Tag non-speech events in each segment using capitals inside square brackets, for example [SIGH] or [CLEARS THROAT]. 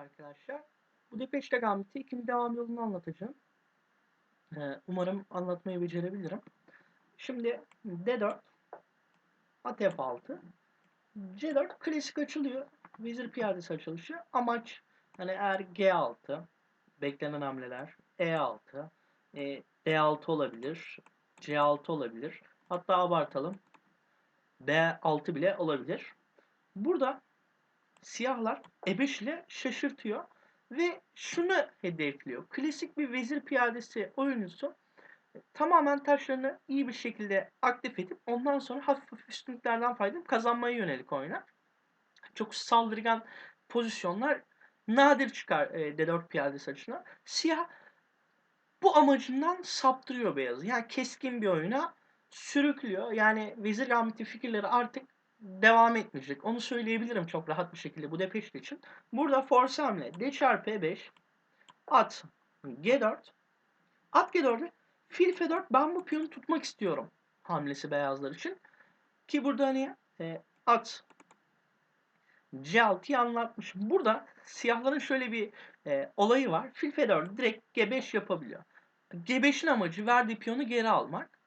arkadaşlar. Bu Depeche Gambit'i ikinci devam yolunu anlatacağım. Ee, umarım anlatmayı becerebilirim. Şimdi D4 at F6 C4 klasik açılıyor. Vezir piyadesi açılışı. Amaç hani eğer G6 beklenen hamleler E6 e, D6 olabilir C6 olabilir. Hatta abartalım. B6 bile olabilir. Burada siyahlar E5 ile şaşırtıyor ve şunu hedefliyor. Klasik bir vezir piyadesi oyuncusu tamamen taşlarını iyi bir şekilde aktif edip ondan sonra hafif hafif üstünlüklerden faydalanıp kazanmaya yönelik oynar. Çok saldırgan pozisyonlar nadir çıkar e, D4 piyadesi açısından. Siyah bu amacından saptırıyor beyazı. Yani keskin bir oyuna sürüklüyor. Yani vezir gambiti fikirleri artık devam etmeyecek. Onu söyleyebilirim çok rahat bir şekilde bu depeşli için. Burada force hamle d çarpı e5 at g4 at g4'e fil f4 ben bu piyonu tutmak istiyorum hamlesi beyazlar için. Ki burada hani e, at C6'yı anlatmışım. Burada siyahların şöyle bir e, olayı var. Fil f4 direkt G5 yapabiliyor. G5'in amacı verdiği piyonu geri almak.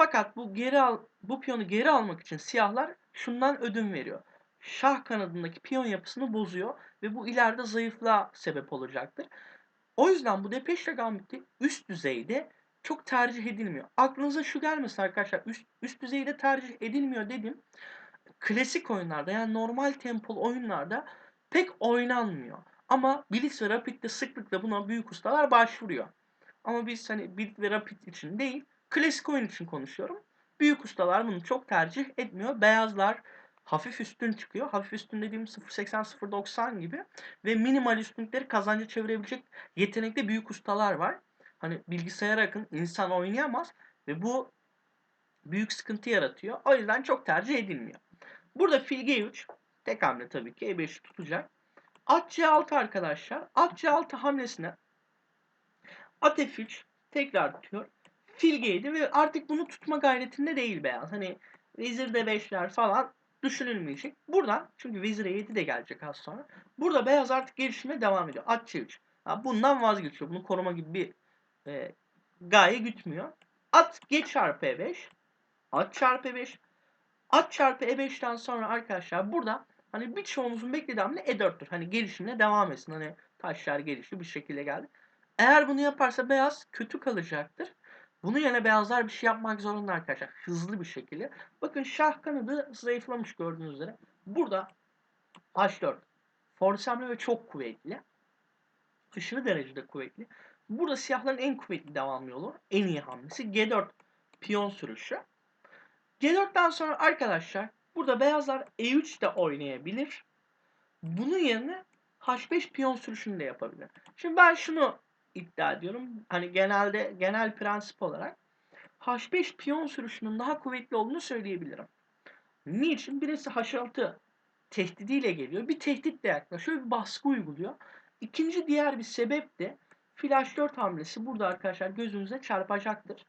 Fakat bu geri al bu piyonu geri almak için siyahlar şundan ödün veriyor. Şah kanadındaki piyon yapısını bozuyor ve bu ileride zayıflığa sebep olacaktır. O yüzden bu Depeche Gambit'i üst düzeyde çok tercih edilmiyor. Aklınıza şu gelmesin arkadaşlar. Üst, üst düzeyde tercih edilmiyor dedim. Klasik oyunlarda yani normal tempolu oyunlarda pek oynanmıyor. Ama Blitz ve Rapid'de sıklıkla buna büyük ustalar başvuruyor. Ama biz hani Blitz ve Rapid için değil, klasik oyun için konuşuyorum. Büyük ustalar bunu çok tercih etmiyor. Beyazlar hafif üstün çıkıyor. Hafif üstün dediğim 0.80-0.90 gibi. Ve minimal üstünlükleri kazanca çevirebilecek yetenekli büyük ustalar var. Hani bilgisayara yakın insan oynayamaz. Ve bu büyük sıkıntı yaratıyor. O yüzden çok tercih edilmiyor. Burada fil G3 tek hamle tabii ki E5'i tutacak. At C6 arkadaşlar. At C6 hamlesine at F3 tekrar tutuyor. Fil G7 ve artık bunu tutma gayretinde değil beyaz. Hani vezir D5'ler falan düşünülmeyecek. Buradan çünkü vezir E7 de gelecek az sonra. Burada beyaz artık gelişime devam ediyor. At C3. Ha, bundan vazgeçiyor. Bunu koruma gibi bir e, gaye gütmüyor. At G çarpı E5. At çarpı E5. At çarpı E5'ten sonra arkadaşlar burada hani birçoğunuzun beklediği hamle E4'tür. Hani gelişimine devam etsin. Hani taşlar gelişti bir şekilde geldi. Eğer bunu yaparsa beyaz kötü kalacaktır. Bunu yerine beyazlar bir şey yapmak zorunda arkadaşlar. Hızlı bir şekilde. Bakın şah kanadı zayıflamış gördüğünüz üzere. Burada H4 force hamle ve çok kuvvetli. Aşırı derecede kuvvetli. Burada siyahların en kuvvetli devam yolu. En iyi hamlesi G4 piyon sürüşü. G4'ten sonra arkadaşlar burada beyazlar E3 de oynayabilir. Bunun yerine H5 piyon sürüşünü de yapabilir. Şimdi ben şunu iddia ediyorum. Hani genelde genel prensip olarak H5 piyon sürüşünün daha kuvvetli olduğunu söyleyebilirim. Niçin? Birisi H6 tehdidiyle geliyor. Bir tehditle yaklaşıyor. Bir baskı uyguluyor. İkinci diğer bir sebep de fil H4 hamlesi burada arkadaşlar gözünüze çarpacaktır.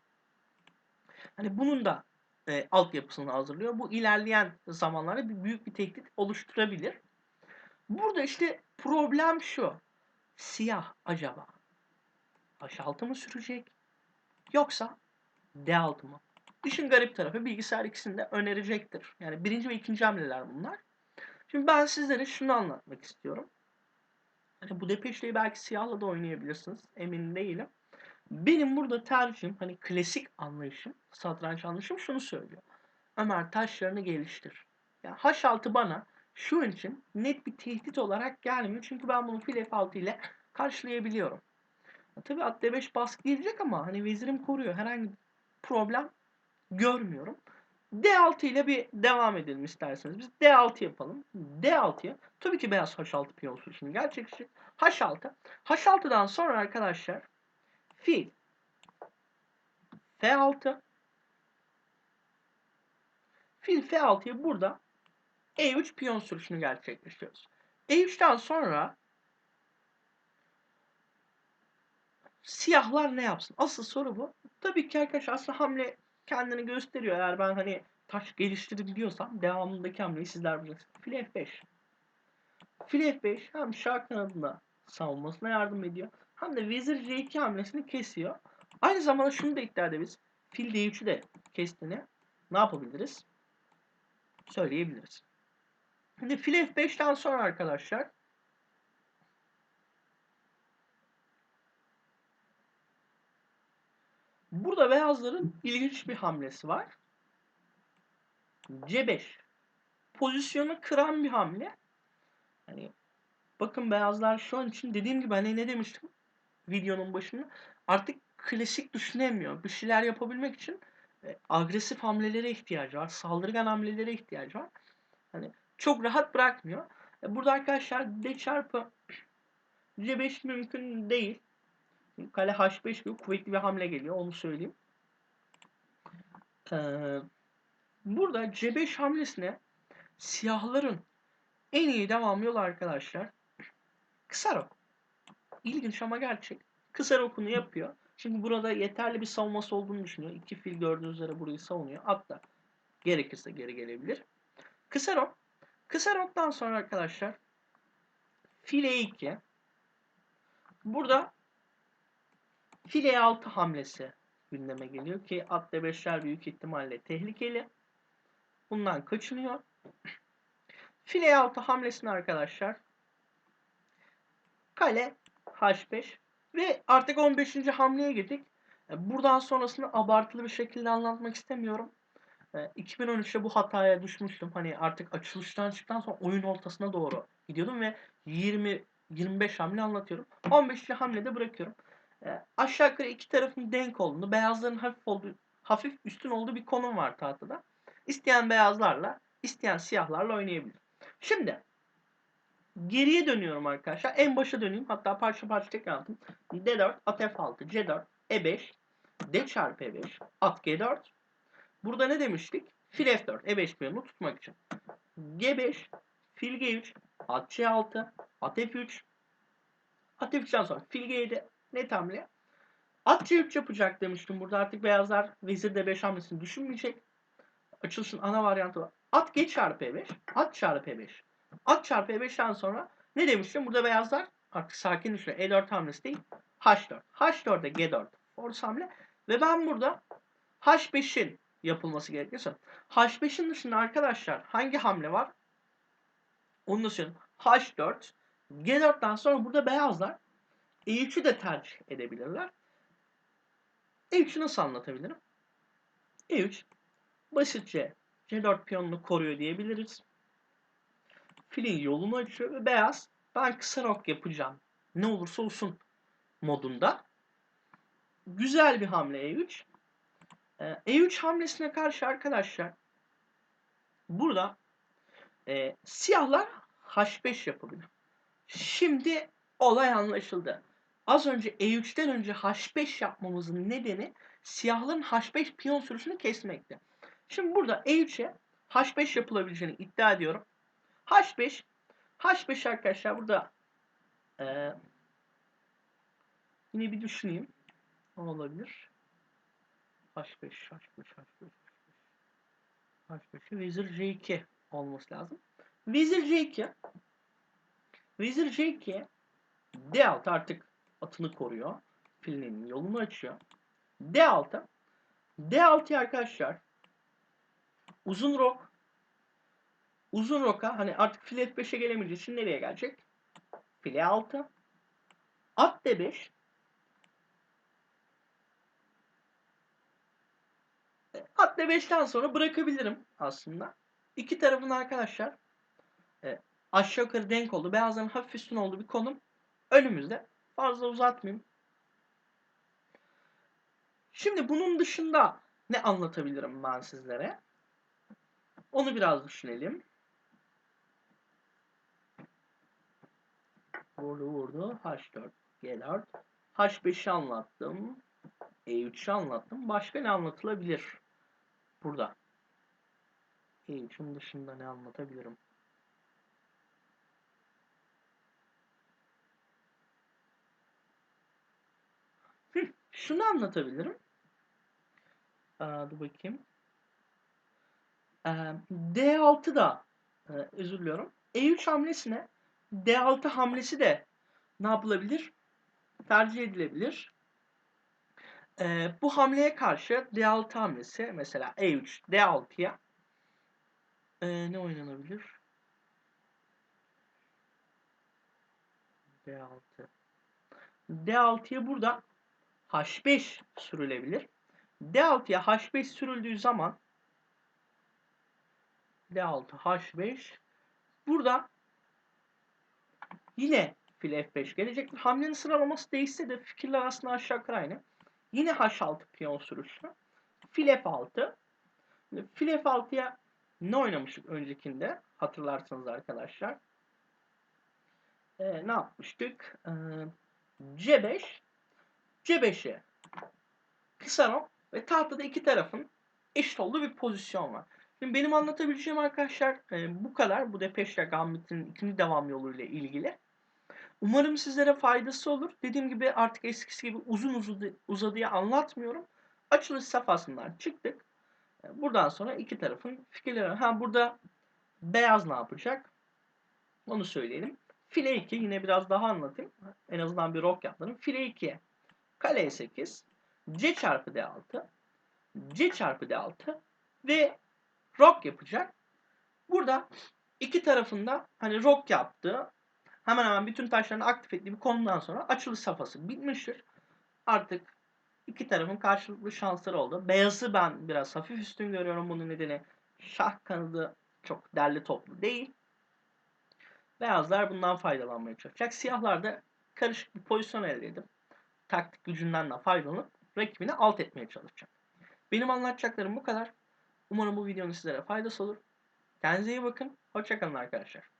Hani bunun da e, altyapısını hazırlıyor. Bu ilerleyen zamanlarda bir büyük bir tehdit oluşturabilir. Burada işte problem şu. Siyah acaba H6 mı sürecek? Yoksa D6 mı? İşin garip tarafı bilgisayar ikisini önerecektir. Yani birinci ve ikinci hamleler bunlar. Şimdi ben sizlere şunu anlatmak istiyorum. Hani bu depeşteyi belki siyahla da oynayabilirsiniz. Emin değilim. Benim burada tercihim hani klasik anlayışım, satranç anlayışım şunu söylüyor. Ömer taşlarını geliştir. Yani H6 bana şu için net bir tehdit olarak gelmiyor. Çünkü ben bunu fil F6 ile karşılayabiliyorum. Tabii at D5 baskı gelecek ama hani vezirim koruyor. Herhangi problem görmüyorum. D6 ile bir devam edelim isterseniz. Biz D6 yapalım. D6'ya tabii ki beyaz H6 piyon sürüşünü gerçekçi. H6. H6'dan sonra arkadaşlar fil F6 fil F6'ya burada E3 piyon sürüşünü gerçekleştiriyoruz. E3'ten sonra siyahlar ne yapsın? Asıl soru bu. Tabii ki arkadaşlar aslında hamle kendini gösteriyor. Eğer ben hani taş geliştirebiliyorsam devamındaki hamleyi sizler bulacaksınız. Fil F5. Fil F5 hem şah kanadında savunmasına yardım ediyor. Hem de vezir C2 hamlesini kesiyor. Aynı zamanda şunu da iddia edebiliriz. Fil D3'ü de kestiğini ne yapabiliriz? Söyleyebiliriz. Şimdi fil F5'ten sonra arkadaşlar Burada beyazların ilginç bir hamlesi var. C5. Pozisyonu kıran bir hamle. Hani bakın beyazlar şu an için dediğim gibi hani ne demiştim videonun başında artık klasik düşünemiyor. Bir şeyler yapabilmek için e, agresif hamlelere ihtiyacı var. Saldırgan hamlelere ihtiyacı var. Hani çok rahat bırakmıyor. E, burada arkadaşlar D çarpı C5 mümkün değil. Kale H5 gibi kuvvetli bir hamle geliyor. Onu söyleyeyim. Ee, burada C5 hamlesine siyahların en iyi devam yolu arkadaşlar kısa rok. İlginç ama gerçek. Kısa rokunu yapıyor. Şimdi burada yeterli bir savunması olduğunu düşünüyor. İki fil gördüğünüz üzere burayı savunuyor. Hatta gerekirse geri gelebilir. Kısa rok. Kısa roktan sonra arkadaşlar fil E2. Burada file 6 hamlesi gündeme geliyor ki at D5'ler büyük ihtimalle tehlikeli. Bundan kaçınıyor. [CLEARS THROAT] File 6 hamlesini arkadaşlar kale H5 ve artık 15. hamleye girdik. E, buradan sonrasını abartılı bir şekilde anlatmak istemiyorum. 2013'te e, bu hataya düşmüştüm. Hani artık açılıştan çıktıktan sonra oyun ortasına doğru gidiyordum ve 20 25 hamle anlatıyorum. 15. hamlede bırakıyorum. E, aşağı yukarı iki tarafın denk olduğunu, beyazların hafif olduğu, hafif üstün olduğu bir konum var tahtada. İsteyen beyazlarla, isteyen siyahlarla oynayabilir. Şimdi geriye dönüyorum arkadaşlar. En başa döneyim. Hatta parça parça tekrar anlatayım. D4, at F6, C4, E5, D çarpı E5, at G4. Burada ne demiştik? Fil F4, E5 piyonunu tutmak için. G5, fil G3, at C6, at F3, at F3'ten sonra fil G7, net hamle. At C3 yapacak demiştim. Burada artık beyazlar vezir D5 hamlesini düşünmeyecek. Açılışın ana varyantı var. At G çarpı E5. At çarpı E5. At çarpı E5'ten sonra ne demiştim? Burada beyazlar artık sakin düşünüyor. E4 hamlesi değil. H4. H4'e G4. Force hamle. Ve ben burada H5'in yapılması gerekiyorsa H5'in dışında arkadaşlar hangi hamle var? Onu da söyleyeyim. H4 G4'ten sonra burada beyazlar E3'ü de tercih edebilirler. E3'ü nasıl anlatabilirim? E3 basitçe C4 piyonunu koruyor diyebiliriz. Filin yolunu açıyor ve beyaz ben kısa rok yapacağım. Ne olursa olsun modunda. Güzel bir hamle E3. E3 hamlesine karşı arkadaşlar burada e, siyahlar H5 yapabilir. Şimdi olay anlaşıldı. Az önce E3'ten önce H5 yapmamızın nedeni siyahların H5 piyon sürüsünü kesmekti. Şimdi burada E3'e H5 yapılabileceğini iddia ediyorum. H5 H5 arkadaşlar burada e, yine bir düşüneyim. Ne olabilir? H5, H5, H5, H5. H5'e vezir C2 olması lazım. Vezir C2 Vezir C2 D6 artık atını koruyor. Filinin yolunu açıyor. D6 D6 arkadaşlar uzun rok uzun roka hani artık fil F5'e gelemeyeceği için nereye gelecek? File 6 at D5 At D5'ten sonra bırakabilirim aslında. İki tarafın arkadaşlar e, aşağı yukarı denk oldu. Beyazların hafif üstün olduğu bir konum önümüzde. Fazla uzatmayayım. Şimdi bunun dışında ne anlatabilirim ben sizlere? Onu biraz düşünelim. Vurdu vurdu. H4, G4. H5'i anlattım. E3'ü anlattım. Başka ne anlatılabilir? Burada. E3'ün dışında ne anlatabilirim? Şunu anlatabilirim. Aa, dur bakayım. Ee, D6'da e, özür diliyorum. E3 hamlesine D6 hamlesi de ne yapılabilir? Tercih edilebilir. Ee, bu hamleye karşı D6 hamlesi mesela E3 D6'ya ee, ne oynanabilir? D6 D6'ya burada H5 sürülebilir. D6'ya H5 sürüldüğü zaman D6 H5 burada yine fil F5 gelecektir. Hamlenin sıralaması değişse de fikirler aslında aşağı yukarı aynı. Yine H6 piyon sürüşü. Fil F6. Fil F6'ya ne oynamıştık öncekinde? Hatırlarsınız arkadaşlar. Ee, ne yapmıştık? Ee, C5 C5'e kısa ve tahtada iki tarafın eşit olduğu bir pozisyon var. Şimdi benim anlatabileceğim arkadaşlar e, bu kadar. Bu Depeche Gambit'in ikinci devam yoluyla ilgili. Umarım sizlere faydası olur. Dediğim gibi artık eskisi gibi uzun uzadı, uzadıya anlatmıyorum. Açılış safhasından çıktık. E, buradan sonra iki tarafın fikirleri. Ha burada beyaz ne yapacak? Onu söyleyelim. File 2 yine biraz daha anlatayım. En azından bir rok yaptım. File 2'ye kale 8 C çarpı D6 C çarpı D6 ve rock yapacak. Burada iki tarafında hani rock yaptığı hemen hemen bütün taşlarını aktif ettiği bir konudan sonra açılış safhası bitmiştir. Artık iki tarafın karşılıklı şansları oldu. Beyazı ben biraz hafif üstün görüyorum. Bunun nedeni şah kanadı çok derli toplu değil. Beyazlar bundan faydalanmaya çalışacak. Siyahlar da karışık bir pozisyon elde edip taktik gücünden de faydalanıp rakibini alt etmeye çalışacak. Benim anlatacaklarım bu kadar. Umarım bu videonun sizlere faydası olur. Kendinize iyi bakın. Hoşçakalın arkadaşlar.